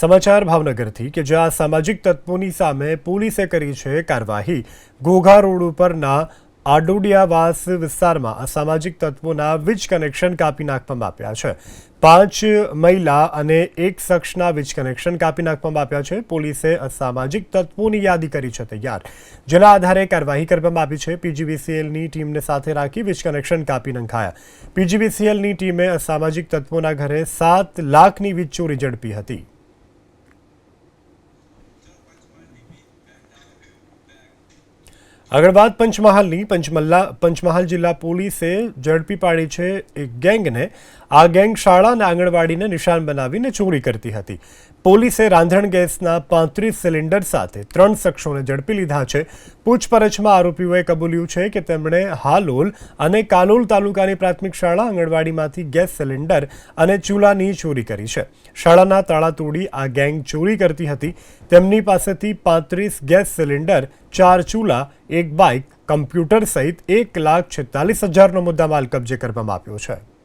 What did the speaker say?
સમાચાર ભાવનગરથી કે જ્યાં સામાજિક તત્વોની સામે પોલીસે કરી છે કાર્યવાહી. ઘોઘા રોડ ઉપરના આડોડિયાવાસ વિસ્તારમાં અસામાજિક તત્વોના વીજ કનેક્શન કાપી નાખવામાં આપ્યા છે. પાંચ મહિલા અને એક શખ્સના વીજ કનેક્શન કાપી નાખવામાં આપ્યા છે. પોલીસે અસામાજિક તત્વોની યાદી કરી છે તૈયાર. જેના આધારે કાર્યવાહી કરવામાં આવી છે. પીજીવીસીએલની ટીમને સાથે રાખી વીજ કનેક્શન કાપી નંખાયા. પીજીવીસીએલની ટીમે અસામાજિક તત્વોના ઘરે સાત લાખની વીજ ચોરી ઝડપી હતી. આગળ વાત પંચમહાલની પંચમલ્લા પંચમહાલ જિલ્લા પોલીસે ઝડપી પાડી છે એક ગેંગને. આ ગેંગ શાળા અને આંગણવાડીને નિશાન બનાવીને ચોરી કરતી હતી. પોલીસે રાંધણ ગેસના પાંત્રીસ સિલિન્ડર સાથે ત્રણ શખ્સોને ઝડપી લીધા છે. પૂછપરછમાં આરોપીઓએ કબૂલ્યું છે કે તેમણે હાલોલ અને કાલોલ તાલુકાની પ્રાથમિક શાળા આંગણવાડીમાંથી ગેસ સિલિન્ડર અને ચૂલાની ચોરી કરી છે. શાળાના તાળા તોડી આ ગેંગ ચોરી કરતી હતી. તેમની પાસેથી પાંત્રીસ ગેસ સિલિન્ડર, ચાર ચૂલા, એક બાઇક, કમ્પ્યુટર સહિત એક લાખ છેતાલીસ હજારનો મુદ્દામાલ કબજે કરવામાં આવ્યો છે.